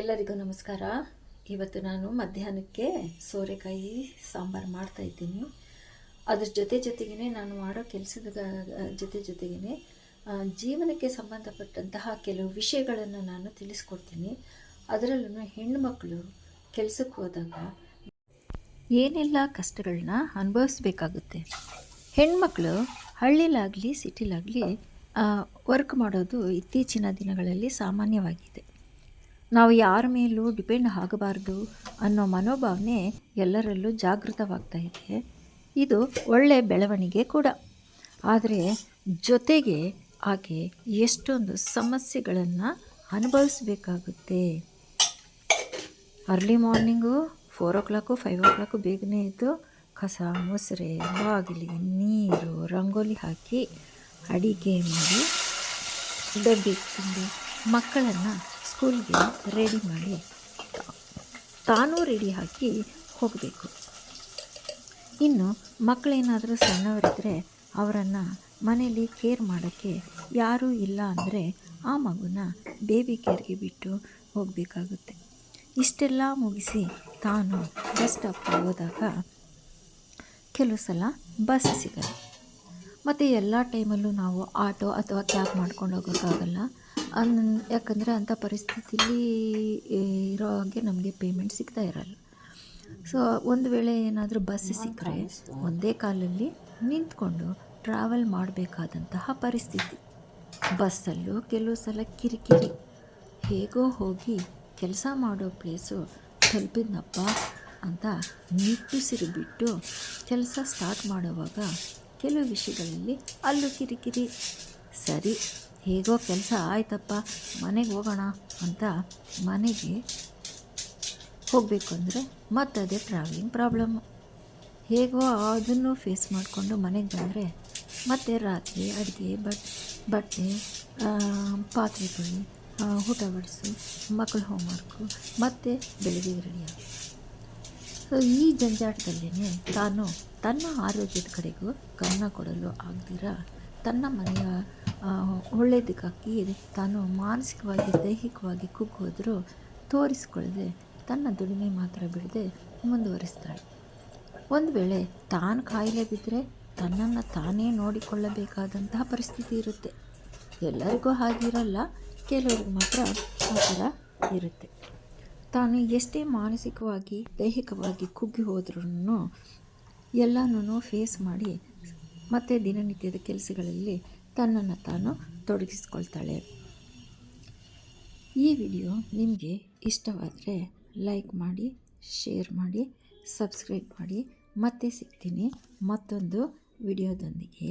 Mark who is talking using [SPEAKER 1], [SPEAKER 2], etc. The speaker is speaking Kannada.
[SPEAKER 1] ಎಲ್ಲರಿಗೂ ನಮಸ್ಕಾರ. ಇವತ್ತು ನಾನು ಮಧ್ಯಾಹ್ನಕ್ಕೆ ಸೋರೆಕಾಯಿ ಸಾಂಬಾರು ಮಾಡ್ತಾ ಇದ್ದೀನಿ. ಅದ್ರ ಜೊತೆ ಜೊತೆಗೇ ನಾನು ಮಾಡೋ ಕೆಲಸದ ಜೊತೆ ಜೊತೆಗೇ ಜೀವನಕ್ಕೆ ಸಂಬಂಧಪಟ್ಟಂತಹ ಕೆಲವು ವಿಷಯಗಳನ್ನು ನಾನು ತಿಳಿಸ್ಕೊಡ್ತೀನಿ. ಅದರಲ್ಲೂ ಹೆಣ್ಣುಮಕ್ಕಳು ಕೆಲಸಕ್ಕೆ ಹೋದಾಗ ಏನೆಲ್ಲ ಕಷ್ಟಗಳನ್ನ ಅನುಭವಿಸ್ಬೇಕಾಗುತ್ತೆ. ಹೆಣ್ಮಕ್ಳು ಹಳ್ಳಿಲಾಗಲಿ, ಸಿಟಿಲಾಗಲಿ ವರ್ಕ್ ಮಾಡೋದು ಇತ್ತೀಚಿನ ದಿನಗಳಲ್ಲಿ ಸಾಮಾನ್ಯವಾಗಿದೆ. ನಾವು ಯಾರ ಮೇಲೂ ಡಿಪೆಂಡ್ ಆಗಬಾರ್ದು ಅನ್ನೋ ಮನೋಭಾವನೆ ಎಲ್ಲರಲ್ಲೂ ಜಾಗೃತವಾಗ್ತಾ ಇದೆ ಇದು ಒಳ್ಳೆಯ ಬೆಳವಣಿಗೆ ಕೂಡ. ಆದರೆ ಜೊತೆಗೆ ಆಕೆ ಎಷ್ಟೊಂದು ಸಮಸ್ಯೆಗಳನ್ನು ಅನುಭವಿಸಬೇಕಾಗುತ್ತೆ. Early morning four o'clock five o'clock ಬೇಗನೆ ಇದ್ದು ಕಸ ಮೊಸರೆ, ಬಾಗಿಲಿ, ನೀರು, ರಂಗೋಲಿ ಹಾಕಿ ಅಡಿಗೆ ಮಾಡಿ ಡಬ್ಬಿ ತುಂಬಿ ಮಕ್ಕಳನ್ನು ಸ್ಕೂಲ್ಗೆ ರೆಡಿ ಮಾಡಿ ತಾನೂ ರೆಡಿ ಹಾಕಿ ಹೋಗಬೇಕು. ಇನ್ನು ಮಕ್ಕಳೇನಾದರೂ ಸಣ್ಣವರಿದ್ದರೆ ಅವರನ್ನು ಮನೇಲಿ ಕೇರ್ ಮಾಡೋಕ್ಕೆ ಯಾರೂ ಇಲ್ಲ ಅಂದರೆ ಆ ಮಗುನ ಬೇಬಿ ಕೇರ್ಗೆ ಬಿಟ್ಟು ಹೋಗಬೇಕಾಗುತ್ತೆ. ಇಷ್ಟೆಲ್ಲ ಮುಗಿಸಿ ತಾನು ಬಸ್ ಸ್ಟಾಪ್ಗೆ ಹೋದಾಗ ಕೆಲವು ಸಲ ಬಸ್ ಸಿಗಲ್ಲ. ಮತ್ತು ಎಲ್ಲ ಟೈಮಲ್ಲೂ ನಾವು ಆಟೋ ಅಥವಾ ಕ್ಯಾಬ್ ಮಾಡ್ಕೊಂಡು ಹೋಗೋಕ್ಕಾಗಲ್ಲ. ಯಾಕಂದರೆ ಅಂಥ ಪರಿಸ್ಥಿತಿಲಿ ಇರೋ ಹಾಗೆ ನಮಗೆ ಪೇಮೆಂಟ್ ಸಿಗ್ತಾ ಇರಲ್ಲ. ಸೊ ಒಂದು ವೇಳೆ ಏನಾದರೂ ಬಸ್ ಸಿಕ್ಕರೆ ಒಂದೇ ಕಾಲಲ್ಲಿ ನಿಂತ್ಕೊಂಡು ಟ್ರಾವೆಲ್ ಮಾಡಬೇಕಾದಂತಹ ಪರಿಸ್ಥಿತಿ. ಬಸ್ಸಲ್ಲೂ ಕೆಲವು ಸಲ ಕಿರಿಕಿರಿ. ಹೇಗೋ ಹೋಗಿ ಕೆಲಸ ಮಾಡೋ ಪ್ಲೇಸು ತಲುಪಿದ್ನಪ್ಪ ಅಂತ ನಿಟ್ಟುಸಿರು ಬಿಟ್ಟು ಕೆಲಸ ಸ್ಟಾರ್ಟ್ ಮಾಡುವಾಗ ಕೆಲವು ವಿಷಯಗಳಲ್ಲಿ ಅಲ್ಲೂ ಕಿರಿಕಿರಿ. ಸರಿ ಹೇಗೋ ಕೆಲಸ ಆಯ್ತಪ್ಪ, ಮನೆಗೆ ಹೋಗೋಣ ಅಂತ ಮನೆಗೆ ಹೋಗಬೇಕು ಅಂದರೆ ಅದೇ ಟ್ರಾವೆಲಿಂಗ್ ಪ್ರಾಬ್ಲಮ್ಮು ಹೇಗೋ ಅದನ್ನು ಫೇಸ್ ಮಾಡಿಕೊಂಡು ಮನೆಗೆ ಬಂದರೆ ಮತ್ತೆ ರಾತ್ರಿ ಅಡುಗೆ, ಬಟ್, ಬಟ್ಟೆ ಪಾತ್ರೆಗಳು ಊಟ ಬಡಿಸು ಮಕ್ಕಳ ಹೋಮ್ವರ್ಕು ಮತ್ತು ಬೆಳಗ್ಗೆ ರೆಡಿಯಾಗಿ ಸೊ ಈ ಜಂಜಾಟದಲ್ಲೇ ತಾನು ತನ್ನ ಆರೋಗ್ಯದ ಕಡೆಗೂ ಗಮನ ಕೊಡಲು ಆಗದಿರ? ತನ್ನ ಮನೆಯ ಒಳ್ಳೆಯದಕ್ಕಾಗಿ ತಾನು ಮಾನಸಿಕವಾಗಿ, ದೈಹಿಕವಾಗಿ ಕುಗ್ಗೋದರೂ ತೋರಿಸಿಕೊಳ್ಳದೆ ತನ್ನ ದುಡಿಮೆ ಮಾತ್ರ ಬಿಡದೆ ಮುಂದುವರಿಸ್ತಾಳೆ. ಒಂದು ವೇಳೆ ತಾನು ಕಾಯಿಲೆ ಬಿದ್ದರೆ ತನ್ನನ್ನು ತಾನೇ ನೋಡಿಕೊಳ್ಳಬೇಕಾದಂತಹ ಪರಿಸ್ಥಿತಿ ಇರುತ್ತೆ. ಎಲ್ಲರಿಗೂ ಹಾಗಿರಲ್ಲ, ಕೆಲವ್ರಿಗೆ ಮಾತ್ರ ಆ ಥರ ಇರುತ್ತೆ. ತಾನು ಎಷ್ಟೇ ಮಾನಸಿಕವಾಗಿ, ದೈಹಿಕವಾಗಿ ಕುಗ್ಗಿ ಹೋದ್ರೂ ಎಲ್ಲನೂ ಫೇಸ್ ಮಾಡಿ ಮತ್ತು ದಿನನಿತ್ಯದ ಕೆಲಸಗಳಲ್ಲಿ ತನ್ನನ್ನು ತಾನು ತೊಡಗಿಸ್ಕೊಳ್ತಾಳೆ. ಈ ವಿಡಿಯೋ ನಿಮಗೆ ಇಷ್ಟವಾದರೆ ಲೈಕ್ ಮಾಡಿ, ಶೇರ್ ಮಾಡಿ, ಸಬ್ಸ್ಕ್ರೈಬ್ ಮಾಡಿ. ಮತ್ತೆ ಸಿಗ್ತೀನಿ ಮತ್ತೊಂದು ವಿಡಿಯೋದೊಂದಿಗೆ.